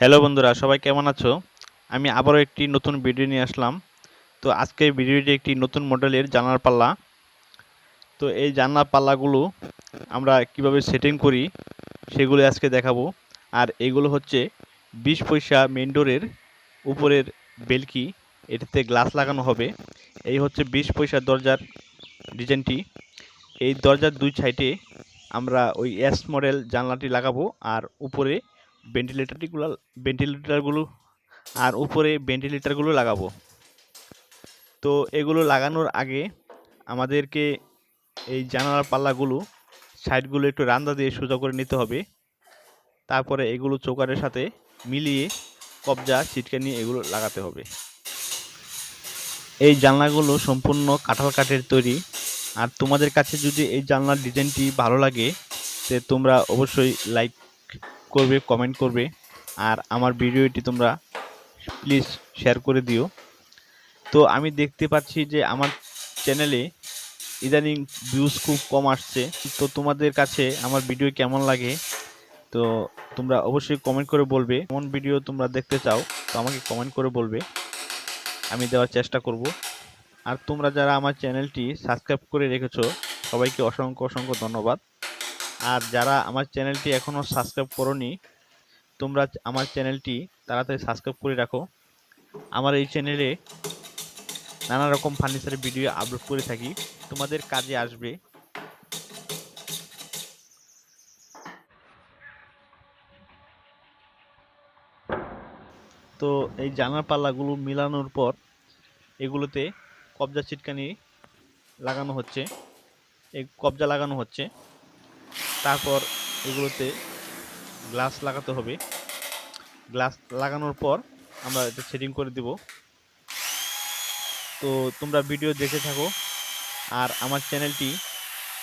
Hello বন্ধুরা, সবাই কেমন আছো? আমি আবারও একটি নতুন ভিডিও নিয়ে আসলাম। তো আজকের ভিডিওটি একটি নতুন মডেলের জানলার পাল্লা। তো এই জানলার পাল্লাগুলো আমরা কীভাবে সেটিং করি, সেগুলো আজকে দেখাবো। আর এগুলো হচ্ছে বিশ পয়সা মেন ডোরের উপরের বেলকি, এটাতে গ্লাস লাগানো হবে। এই হচ্ছে বিশ পয়সা দরজার ডিজাইনটি এই দরজার দুই সাইডে আমরা ওই এস মডেল জানলাটি লাগাবো, আর উপরে ভেন্টিলেটরটিগুলো ভেন্টিলেটারগুলো আর উপরে ভেন্টিলেটারগুলো লাগাবো। তো এগুলো লাগানোর আগে আমাদেরকে এই জানালার পাল্লাগুলো সাইডগুলো একটু রান্দা দিয়ে সোজা করে নিতে হবে। তারপরে এগুলো চোকারের সাথে মিলিয়ে কবজা ছিটকানি এগুলো লাগাতে হবে। এই জানলাগুলো সম্পূর্ণ কাঁঠাল কাঠের তৈরি। আর তোমাদের কাছে যদি এই জানলার ডিজাইনটি ভালো লাগে, তে তোমরা অবশ্যই লাইক করবে কমেন্ট করবে। আর আমার ভিডিওটি তোমরা প্লিজ শেয়ার করে দিও। তো আমি দেখতে পাচ্ছি যে আমার চ্যানেলে ইদানিং ভিউজ খুব কম আসছে। তো তোমাদের কাছে আমার ভিডিও কেমন লাগে? তো তোমরা অবশ্যই কমেন্ট করে বলবে। কোন ভিডিও তোমরা দেখতে চাও, তো আমাকে কমেন্ট করে বলবে। আমি দেওয়ার চেষ্টা করব। আর তোমরা যারা আমার চ্যানেলটি সাবস্ক্রাইব করে রেখেছো, সবাইকে অসংখ্য অসংখ্য ধন্যবাদ। আর যারা আমার চ্যানেলটি এখনও সাবস্ক্রাইব করনি, তোমরা আমার চ্যানেলটি তাড়াতাড়ি সাবস্ক্রাইব করে রাখো। আমার এই চ্যানেলে নানা রকম ফার্নিচারের ভিডিও আপলোড করে থাকি। তোমাদের কাজে আসবে। তো এই জানার পাল্লাগুলো মিলানোর পর এগুলোতে কবজা ছিটকানি লাগানো হচ্ছে। এই কবজা লাগানো হচ্ছে। তারপর এগুলোতে গ্লাস লাগাতে হবে। গ্লাস লাগানোর পর আমরা এটা সেটিং করে দিব। তো তোমরা ভিডিও দেখে থাকো। আর আমার চ্যানেলটি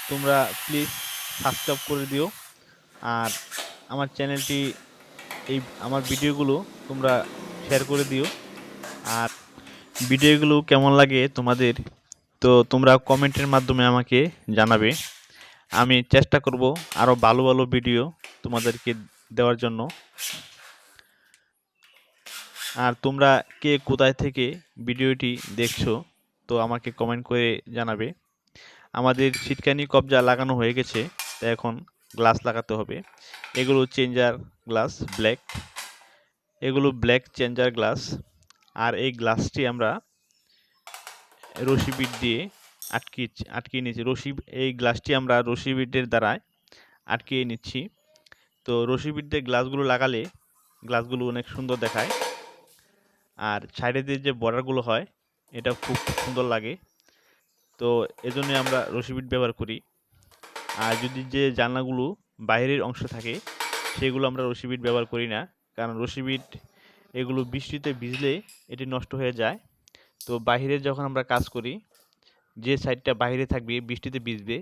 তোমরা প্লিজ সাবস্ক্রাইব করে দিও। আর আমার চ্যানেলটি এই আমার ভিডিওগুলো তোমরা শেয়ার করে দিও। আর ভিডিওগুলো কেমন লাগে তোমাদের, তো তোমরা কমেন্টের মাধ্যমে আমাকে জানাবে। আমি চেষ্টা করব আরও ভালো ভালো ভিডিও তোমাদেরকে দেওয়ার জন্য। আর তোমরা কে কোথায় থেকে ভিডিওটি দেখছ, তো আমাকে কমেন্ট করে জানাবে। আমাদের ছিটকানি কবজা লাগানো হয়ে গেছে, তাই এখন গ্লাস লাগাতে হবে। এগুলো চেঞ্জার গ্লাস ব্ল্যাক এগুলো ব্ল্যাক চেঞ্জার গ্লাস আর এই গ্লাসটি আমরা রশি বিট দিয়ে আটকে আটকিয়ে নিয়েছি। রশি এই গ্লাসটি আমরা রশি বিটের দ্বারায় আটকিয়ে নিচ্ছি। তো রশি বিট দিয়ে গ্লাসগুলো লাগালে গ্লাসগুলো অনেক সুন্দর দেখায়। আর সাইডে দিয়ে যে বর্ডারগুলো হয়, এটা খুব সুন্দর লাগে। তো এজন্য আমরা রশি বিট ব্যবহার করি। আর যদি যে জানলাগুলো বাইরের অংশ থাকে, সেগুলো আমরা রশি বিট ব্যবহার করি না। কারণ রশি বিট এগুলো বৃষ্টিতে ভিজলে এটি নষ্ট হয়ে যায়। তো বাইরে যখন আমরা কাজ করি যে সাইডটা বাইরে থাকবে, বৃষ্টিতে ভিজবে,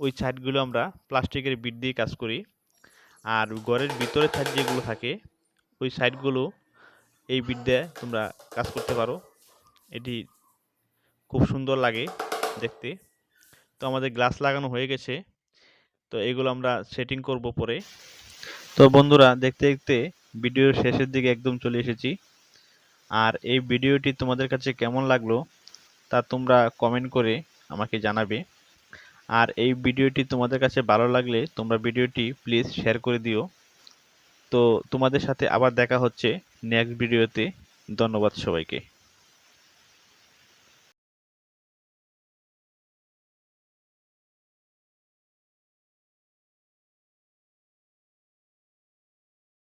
ওই সাইডগুলো আমরা প্লাস্টিকের বিট দিয়ে কাজ করি। আর ঘরের ভিতরে সাইড যেগুলো থাকে, ওই সাইডগুলো এই বিট দিয়ে তোমরা কাজ করতে পারো। এটি খুব সুন্দর লাগে দেখতে। তো আমাদের গ্লাস লাগানো হয়ে গেছে। তো এগুলো আমরা সেটিং করব পরে। তো বন্ধুরা, দেখতে দেখতে ভিডিওর শেষের দিকে একদম চলে এসেছি। আর এই ভিডিওটি তোমাদের কাছে কেমন লাগল? তা তোমরা কমেন্ট করে আমাকে জানাবে। আর এই ভিডিওটি তোমাদের কাছে ভালো লাগলে তোমরা ভিডিওটি প্লিজ শেয়ার করে দিও। তো তোমাদের সাথে আবার দেখা হচ্ছে নেক্সট ভিডিওতে ধন্যবাদ সবাইকে।